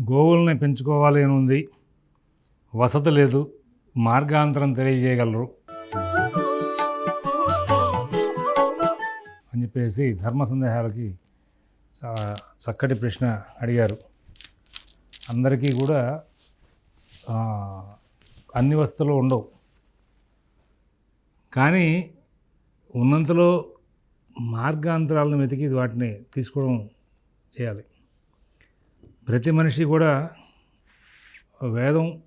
గోవుల్ని పెంచుకోవాలి అని ఉంది. వసతి లేదు. మార్గాంతరం తెలియజేయగలరు. అని చెప్పేసి ధర్మ సందేహాలకి చక్కటి ప్రశ్న అడిగారు. అందరికీ కూడా అన్ని వసతులు ఉండవు. కానీ ఉన్నంతలో మార్గాంతరాలను వెతికి వాటిని తీసుకోవడం చేయాలి. ప్రతి మనిషి కూడా వేదం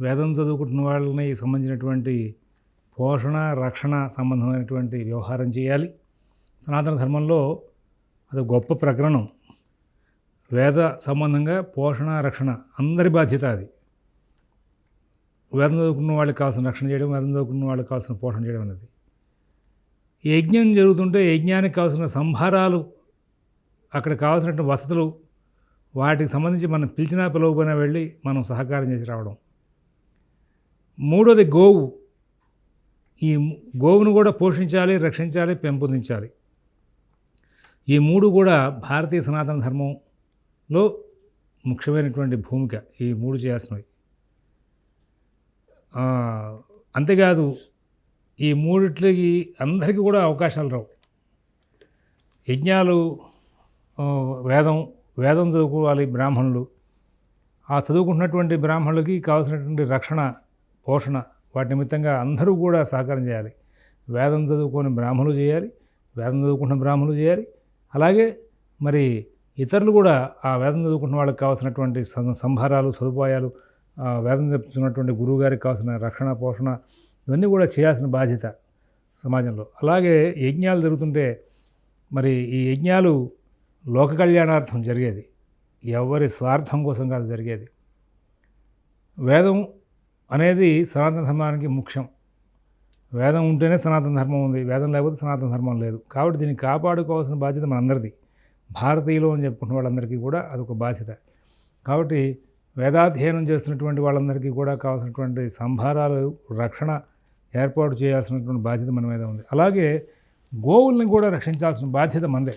వేదం చదువుకుంటున్న వాళ్ళని సంబంధించినటువంటి పోషణ రక్షణ సంబంధమైనటువంటి వ్యవహారం చేయాలి. సనాతన ధర్మంలో అది గొప్ప ప్రకరణం. వేద సంబంధంగా పోషణ రక్షణ అందరి బాధ్యత అది. వేదం చదువుకున్న వాళ్ళకి కావాల్సిన రక్షణ చేయడం వేదం చదువుకున్న వాళ్ళకి కావాల్సిన పోషణ చేయడం అనేది. యజ్ఞం జరుగుతుంటే యజ్ఞానికి కావాల్సిన సంభారాలు అక్కడ కావాల్సినటువంటి వసతులు వాటికి సంబంధించి మనం పిలిచినా పిలవకపోయినా వెళ్ళి మనం సహకారం చేసి రావడం. మూడోది గోవు. ఈ గోవును కూడా పోషించాలి రక్షించాలి పెంపొందించాలి. ఈ మూడు కూడా భారతీయ సనాతన ధర్మంలో ముఖ్యమైనటువంటి భూమిక. ఈ మూడు చేయాల్సినవి. అంతేకాదు ఈ మూడిట్లకి అందరికీ కూడా అవకాశాలు రావు. యజ్ఞాలు వేదం వేదం చదువుకోవాలి బ్రాహ్మణులు. ఆ చదువుకుంటున్నటువంటి బ్రాహ్మణులకి కావాల్సినటువంటి రక్షణ పోషణ వాటి నిమిత్తంగా అందరూ కూడా సహకారం చేయాలి. వేదం చదువుకొని బ్రాహ్మణులు చేయాలి వేదం చదువుకున్న బ్రాహ్మణులు చేయాలి. అలాగే మరి ఇతరులు కూడా ఆ వేదం చదువుకున్న వాళ్ళకి కావాల్సినటువంటి సంభారాలు సదుపాయాలు ఆ వేదం చెప్తున్నటువంటి గురువు గారికి కావాల్సిన రక్షణ పోషణ ఇవన్నీ కూడా చేయాల్సిన బాధ్యత సమాజంలో. అలాగే యజ్ఞాలు జరుగుతుంటే మరి ఈ యజ్ఞాలు లోక కళ్యాణార్థం జరిగేది. ఎవరి స్వార్థం కోసం కాదు జరిగేది. వేదం అనేది సనాతన ధర్మానికి ముఖ్యం. వేదం ఉంటేనే సనాతన ధర్మం ఉంది. వేదం లేకపోతే సనాతన ధర్మం లేదు. కాబట్టి దీన్ని కాపాడుకోవాల్సిన బాధ్యత మనందరిది. భారతీయులు అని చెప్పుకున్న వాళ్ళందరికీ కూడా అదొక బాధ్యత. కాబట్టి వేదాధ్యయనం చేస్తున్నటువంటి వాళ్ళందరికీ కూడా కావాల్సినటువంటి సంభారాలు రక్షణ ఏర్పాటు చేయాల్సినటువంటి బాధ్యత మన మీద ఉంది. అలాగే గోవుల్ని కూడా రక్షించాల్సిన బాధ్యత మనదే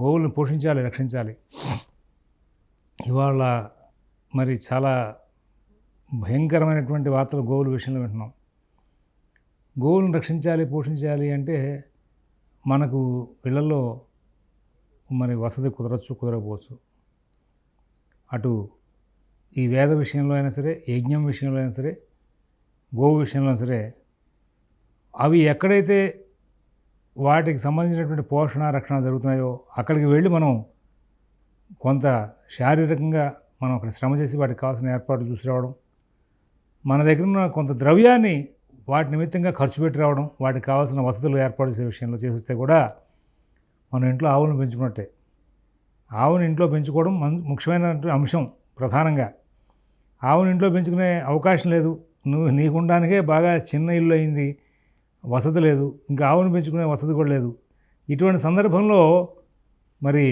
గోవులను పోషించాలి రక్షించాలి. ఇవాళ మరి చాలా భయంకరమైనటువంటి వార్తలు గోవుల విషయంలో వింటున్నాం. గోవులను రక్షించాలి పోషించాలి అంటే మనకు ఇళ్ళలో మరి వసతి కుదరచ్చు కుదరకపోవచ్చు. అటు ఈ వేద విషయంలో అయినా సరే యజ్ఞం విషయంలో అయినా సరే గోవు విషయంలో అయినా సరే అవి ఎక్కడైతే వాటికి సంబంధించినటువంటి పోషణ రక్షణ జరుగుతున్నాయో అక్కడికి వెళ్ళి మనం కొంత శారీరకంగా మనం అక్కడ శ్రమ చేసి వాటికి కావాల్సిన ఏర్పాట్లు చూసి రావడం మన దగ్గర ఉన్న కొంత ద్రవ్యాన్ని వాటి నిమిత్తంగా ఖర్చు పెట్టి రావడం వాటికి కావాల్సిన వసతులు ఏర్పాటు చేసే విషయంలో చేస్తే కూడా మనం ఇంట్లో ఆవులను పెంచుకున్నట్టే. ఆవుని ఇంట్లో పెంచుకోవడం మన ముఖ్యమైనటువంటి అంశం ప్రధానంగా. ఆవుని ఇంట్లో పెంచుకునే అవకాశం లేదు. నువ్వు నీకుండానికే బాగా చిన్న ఇల్లు అయింది. వసతి లేదు ఇంకా ఆవును పెంచుకునే వసతి కూడా లేదు. ఇటువంటి సందర్భంలో మరి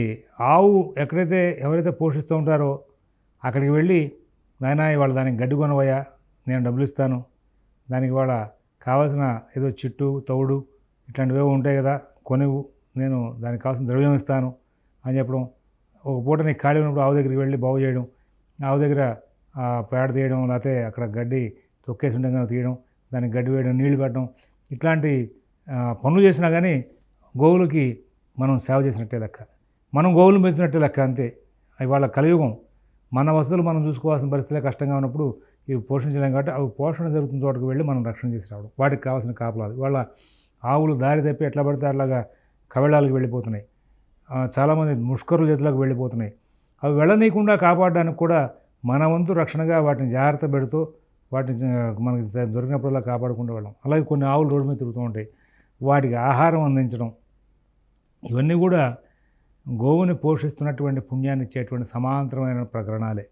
ఆవు ఎక్కడైతే ఎవరైతే పోషిస్తూ ఉంటారో అక్కడికి వెళ్ళి నాయన ఇవాళ దానికి గడ్డి కొనవయ్యా నేను డబ్బులు ఇస్తాను. దానికి వాళ్ళ కావాల్సిన ఏదో చిట్టు తౌడు ఇట్లాంటివి ఉంటాయి కదా కొనివు నేను దానికి కావాల్సిన ద్రవ్యం ఇస్తాను అని చెప్పడం. ఒక పూట నీకు ఖాళీ ఉన్నప్పుడు ఆవు దగ్గరికి వెళ్ళి బాగు చేయడం. ఆవు దగ్గర పేడ తీయడం లేకపోతే అక్కడ గడ్డి తొక్కేసి ఉండగా తీయడం. దానికి గడ్డి వేయడం నీళ్ళు పెట్టడం. ఇట్లాంటి పనులు చేసినా కానీ గోవులకి మనం సేవ చేసినట్టే లెక్క. మనం గోవులు పెంచినట్టే లెక్క అంతే. ఇవాళ కలియుగం. మన వసతులు మనం చూసుకోవాల్సిన పరిస్థితులే కష్టంగా ఉన్నప్పుడు ఇవి పోషించలేం కాబట్టి అవి పోషణ జరుగుతున్న చోటకు వెళ్ళి మనం రక్షణ చేసి రావడం. వాటికి కావాల్సిన కాపలాలు వాళ్ళ ఆవులు దారి తప్పి ఎట్లా పడితే అట్లాగా కవళాలకు వెళ్ళిపోతున్నాయి. చాలామంది ముష్కరుల చేతులకు వెళ్ళిపోతున్నాయి. అవి వెళ్ళనీయకుండా కాపాడడానికి కూడా మన వంతు రక్షణగా వాటిని జాగ్రత్త పెడుతూ వాటిని మనకి దొరికినప్పుడల్లా కాపాడుకుంటూ వెళ్ళడం అలాగే కొన్ని ఆవులు రోడ్డు మీద తిరుగుతూ ఉంటాయి. వాటికి ఆహారం అందించడం. ఇవన్నీ కూడా గోవుని పోషిస్తున్నటువంటి పుణ్యాన్ని ఇచ్చేటువంటి సమాంతరమైన ప్రకరణాలే.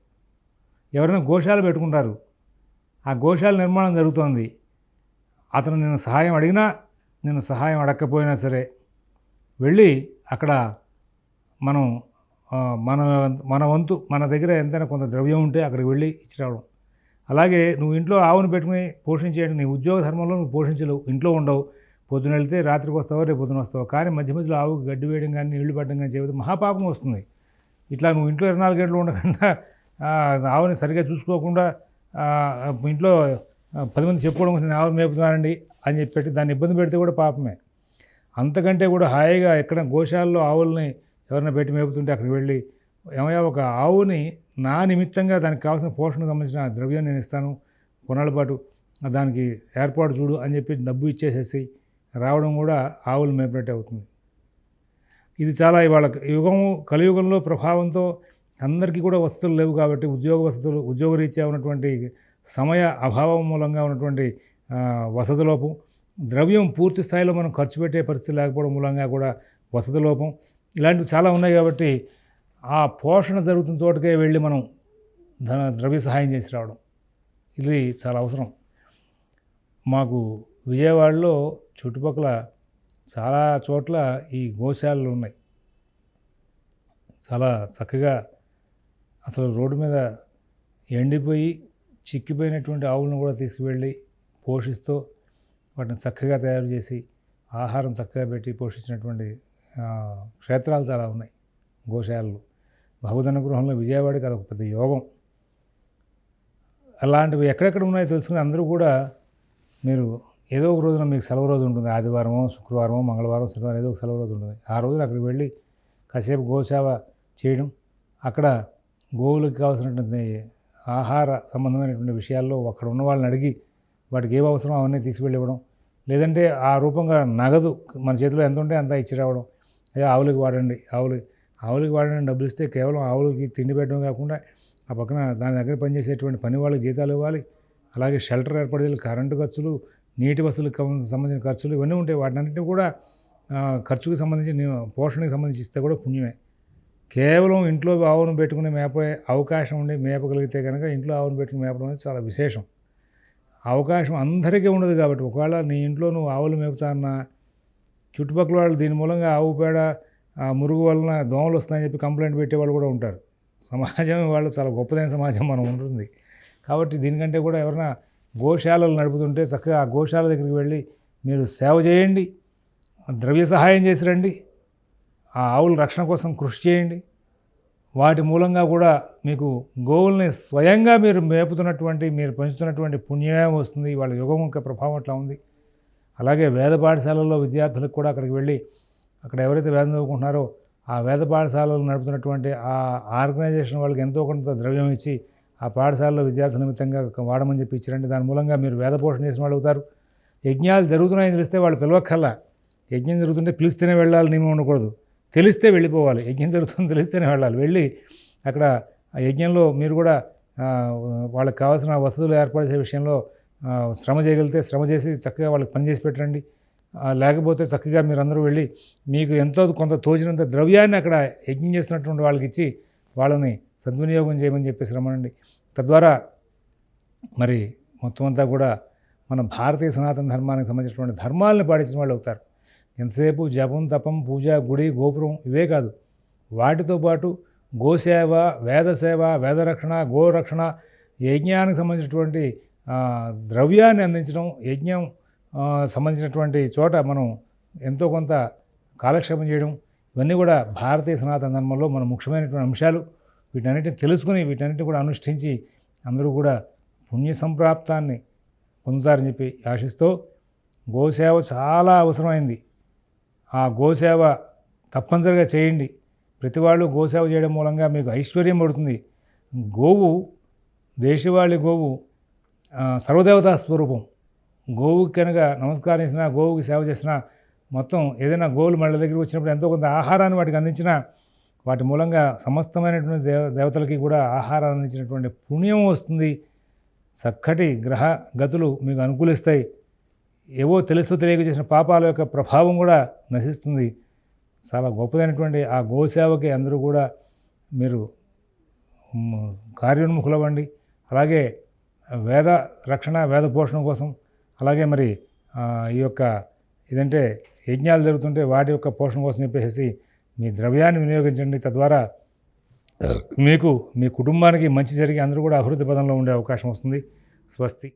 ఎవరైనా గోశాల పెట్టుకుంటారు. ఆ గోశాల నిర్మాణం జరుగుతోంది. అతను నేను సహాయం అడిగినా నేను సహాయం అడగకపోయినా సరే వెళ్ళి అక్కడ మనం మన మన వంతు మన దగ్గర ఎంతైనా కొంత ద్రవ్యం ఉంటే అక్కడికి వెళ్ళి ఇచ్చి రావడం అలాగే నువ్వు ఇంట్లో ఆవును పెట్టుకుని పోషించేయండి నీ ఉద్యోగ ధర్మంలో నువ్వు పోషించలేవు. ఇంట్లో ఉండవు. పొద్దున వెళ్తే రాత్రికి వస్తావో రేపు పొద్దున వస్తావు? కానీ మధ్య మధ్యలో ఆవుకు గడ్డి వేయడం కానీ నీళ్ళు పెట్టడం కానీ చేయడం మహాపాపం వస్తుంది. ఇట్లా నువ్వు ఇంట్లో ఇరవై నాలుగు గంటలు ఉండకుండా ఆవుని సరిగ్గా చూసుకోకుండా ఇంట్లో పది మంది చెప్పుకోవడం కోసం నేను ఆవును మేపుతున్నానండి అని చెప్పి పెట్టి దాన్ని ఇబ్బంది పెడితే కూడా పాపమే. అంతకంటే కూడా హాయిగా ఎక్కడ గోశాలలో ఆవుల్ని ఎవరైనా పెట్టి మేపుతుంటే అక్కడికి వెళ్ళి ఏమయ్యా ఒక ఆవుని నా నిమిత్తంగా దానికి కావాల్సిన పోషణకు సంబంధించిన ద్రవ్యం నేను ఇస్తాను. కొన్నాళ్ళ పాటు దానికి ఏర్పాటు చూడు అని చెప్పి డబ్బు ఇచ్చేసేసి రావడం కూడా ఆవులు మేపినట్టే అవుతుంది. ఇది చాలా ఇవాళ యుగము కలియుగంలో ప్రభావంతో అందరికీ కూడా వసతులు లేవు కాబట్టి ఉద్యోగ వసతులు ఉద్యోగరీత్యా ఉన్నటువంటి సమయ అభావం మూలంగా ఉన్నటువంటి వసతి లోపం ద్రవ్యం పూర్తి స్థాయిలో మనం ఖర్చు పెట్టే పరిస్థితి లేకపోవడం మూలంగా కూడా వసతి లోపం ఇలాంటివి చాలా ఉన్నాయి కాబట్టి ఆ పోషణ జరుగుతున్న చోటకే వెళ్ళి మనం ధన ద్రవ్య సహాయం చేసి రావడం. ఇది చాలా అవసరం. మాకు విజయవాడలో చుట్టుపక్కల చాలా చోట్ల ఈ గోశాలలు ఉన్నాయి. చాలా చక్కగా అసలు రోడ్డు మీద ఎండిపోయి చిక్కిపోయినటువంటి ఆవులను కూడా తీసుకువెళ్ళి పోషిస్తూ వాటిని చక్కగా తయారు చేసి ఆహారం చక్కగా పెట్టి పోషించినటువంటి క్షేత్రాలు చాలా ఉన్నాయి గోశాలలు. భగవద్ గృహంలో విజయవాడకి అదొక పెద్ద యోగం. అలాంటివి ఎక్కడెక్కడ ఉన్నాయో తెలుసుకుని అందరూ కూడా మీరు ఏదో ఒక రోజున మీకు సెలవు రోజు ఉంటుంది. ఆదివారమో శుక్రవారమో మంగళవారం శనివారం ఏదో ఒక సెలవు రోజు ఉంటుంది. ఆ రోజున అక్కడికి వెళ్ళి కాసేపు గోసేవ చేయడం అక్కడ గోవులకు కావాల్సినటువంటి ఆహార సంబంధమైనటువంటి విషయాల్లో అక్కడ ఉన్న వాళ్ళని అడిగి వాటికి ఏం అవసరం అవన్నీ తీసుకువెళ్ళి ఇవ్వడం లేదంటే ఆ రూపంగా నగదు మన చేతిలో ఎంత ఉంటే అంత ఇచ్చి రావడం అదే ఆవులకి వాడండి ఆవులు ఆవులకి వాడిన డబ్బులు ఇస్తే కేవలం ఆవులకి తిండి పెట్టడం కాకుండా ఆ పక్కన దాని దగ్గర పనిచేసేటువంటి పని వాళ్ళకి జీతాలు ఇవ్వాలి. అలాగే షెల్టర్ ఏర్పాటు చేయాలి కరెంటు ఖర్చులు నీటి వసతులకు సంబంధించిన ఖర్చులు ఇవన్నీ ఉంటాయి వాటినన్నింటినీ కూడా ఖర్చుకు సంబంధించి నీ- పోషణకి సంబంధించి ఇస్తే కూడా పుణ్యమే. కేవలం ఇంట్లో ఆవును పెట్టుకుని మేపే అవకాశం ఉండి మేపగలిగితే కనుక ఇంట్లో ఆవును పెట్టుకుని మేపడం అనేది చాలా విశేషం. అవకాశం అందరికీ ఉండదు కాబట్టి ఒకవేళ నీ ఇంట్లో నువ్వు ఆవులు మేపుతాన్నా చుట్టుపక్కల వాళ్ళు దీని మూలంగా ఆవు పేడ ఆ మురుగు వలన దోమలు వస్తాయని చెప్పి కంప్లైంట్ పెట్టేవాళ్ళు కూడా ఉంటారు. సమాజం వాళ్ళు చాలా గొప్పదైన సమాజం మనం ఉంటుంది. కాబట్టి దీనికంటే కూడా ఎవరైనా గోశాలలు నడుపుతుంటే చక్కగా ఆ గోశాల దగ్గరికి వెళ్ళి మీరు సేవ చేయండి ద్రవ్య సహాయం చేసి రండి ఆ ఆవుల రక్షణ కోసం కృషి చేయండి. వాటి మూలంగా కూడా మీకు గోవుల్ని స్వయంగా మీరు మేపుతున్నటువంటి మీరు పెంచుతున్నటువంటి పుణ్యమే వస్తుంది. వాళ్ళ యుగం యొక్క ప్రభావం అట్లా ఉంది. అలాగే వేద పాఠశాలల్లో విద్యార్థులకు కూడా అక్కడికి వెళ్ళి అక్కడ ఎవరైతే వేదం చదువుకుంటున్నారో ఆ వేద పాఠశాలలు నడుపుతున్నటువంటి ఆ ఆర్గనైజేషన్ వాళ్ళకి ఎంతో కొంత ద్రవ్యం ఇచ్చి ఆ పాఠశాలలో విద్యార్థుల నిమిత్తంగా వాడమని చెప్పి ఇచ్చారంటే దాని మూలంగా మీరు వేద పోషణ చేసిన వాళ్ళు అవుతారు. యజ్ఞాలు జరుగుతున్నాయని తెలిస్తే వాళ్ళు పిలవక్కల్లా యజ్ఞం జరుగుతుంటే పిలిస్తేనే వెళ్ళాలి నియమం ఉండకూడదు. తెలిస్తే వెళ్ళిపోవాలి. యజ్ఞం జరుగుతుంది తెలిస్తేనే వెళ్ళాలి. వెళ్ళి అక్కడ ఆ యజ్ఞంలో మీరు కూడా వాళ్ళకి కావాల్సిన వసతులు ఏర్పాటు చేసే విషయంలో శ్రమ చేయగలిగితే శ్రమ చేసి చక్కగా వాళ్ళకి పనిచేసి పెట్టండి. లేకపోతే చక్కగా మీరందరూ వెళ్ళి మీకు ఎంతో కొంత తోచినంత ద్రవ్యాన్ని అక్కడ యజ్ఞం చేస్తున్నటువంటి వాళ్ళకి ఇచ్చి వాళ్ళని సద్వినియోగం చేయమని చెప్పేసి రమ్మనండి. తద్వారా మరి మొత్తం అంతా కూడా మన భారతీయ సనాతన ధర్మానికి సంబంధించినటువంటి ధర్మాలను పాటించిన వాళ్ళు అవుతారు. ఎంతసేపు జపం తపం పూజ గుడి గోపురం ఇవే కాదు. వాటితో పాటు గోసేవ వేదసేవ వేదరక్షణ గోరక్షణ యజ్ఞానికి సంబంధించినటువంటి ద్రవ్యాన్ని అందించడం యజ్ఞం సంబంధించినటువంటి చోట మనం ఎంతో కొంత కాలక్షేపం చేయడం ఇవన్నీ కూడా భారతీయ సనాతన ధర్మంలో మన ముఖ్యమైనటువంటి అంశాలు. వీటన్నిటిని తెలుసుకుని వీటన్నిటిని కూడా అనుష్ఠించి అందరూ కూడా పుణ్య సంప్రాప్తాన్ని పొందుతారని చెప్పి ఆశిస్తూ గోసేవ చాలా అవసరమైంది. ఆ గోసేవ తప్పనిసరిగా చేయండి. ప్రతి వాళ్ళు గోసేవ చేయడం మూలంగా మీకు ఐశ్వర్యం పడుతుంది. గోవు దేశవాళి గోవు సర్వదేవతా స్వరూపం. గోవుకి కనుక నమస్కారం చేసినా గోవుకి సేవ చేసినా మొత్తం ఏదైనా గోవులు మళ్ళీ దగ్గరికి వచ్చినప్పుడు ఎంతో కొంత ఆహారాన్ని వాటికి అందించినా వాటి మూలంగా సమస్తమైనటువంటి దేవ దేవతలకి కూడా ఆహారాన్ని అందించినటువంటి పుణ్యం వస్తుంది. చక్కటి గ్రహ గతులు మీకు అనుకూలిస్తాయి. ఏవో తెలుసు తెలియక చేసిన పాపాల యొక్క ప్రభావం కూడా నశిస్తుంది. చాలా గొప్పదైనటువంటి ఆ గోసేవకి అందరూ కూడా మీరు కార్యోన్ముఖులవ్వండి. అలాగే వేద రక్షణ వేద పోషణ కోసం అలాగే మరి ఈ యొక్క ఇదంటే యజ్ఞాలు జరుగుతుంటే వాటి యొక్క పోషణ కోసం చెప్పేసి మీ ద్రవ్యాన్ని వినియోగించండి. తద్వారా మీకు మీ కుటుంబానికి మంచి జరిగి అందరూ కూడా అభివృద్ధి పదంలో ఉండే అవకాశం వస్తుంది. స్వస్తి.